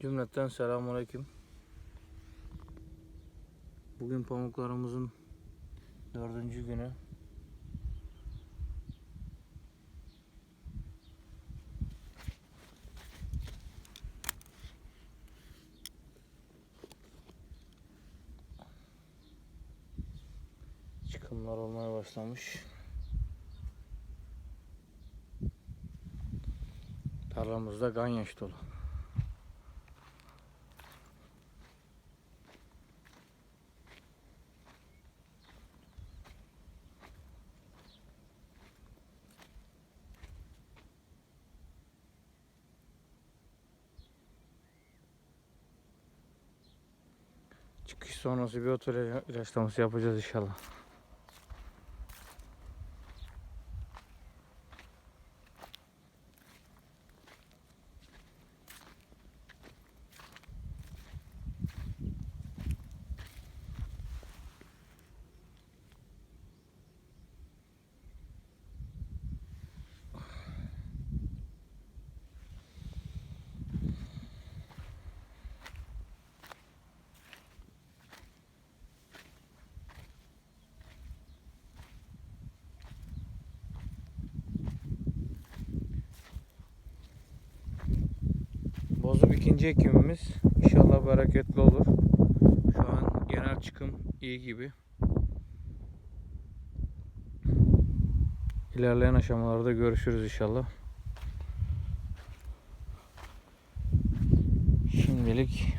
Cümleten selamünaleyküm. Bugün pamuklarımızın dördüncü günü. Çıkımlar olmaya başlamış. Tarlamızda ganyaş dolu. Çıkış sonrası bir otel ilaçlaması yapacağız inşallah. Bozum ikinci ekimimiz. İnşallah bereketli olur. Şu an genel çıkım iyi gibi. İlerleyen aşamalarda görüşürüz inşallah. Şimdilik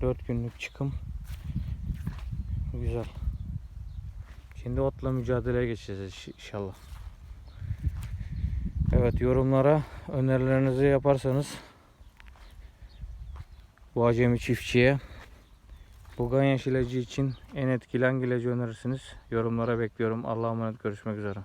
4 günlük çıkım. Güzel. Şimdi otla mücadeleye geçeceğiz inşallah. Evet yorumlara önerilerinizi yaparsanız bu acemi çiftçiye bu ganyaş ilacı için en etkili hangi ilacı önerirsiniz? Yorumlara bekliyorum. Allah'a emanet görüşmek üzere.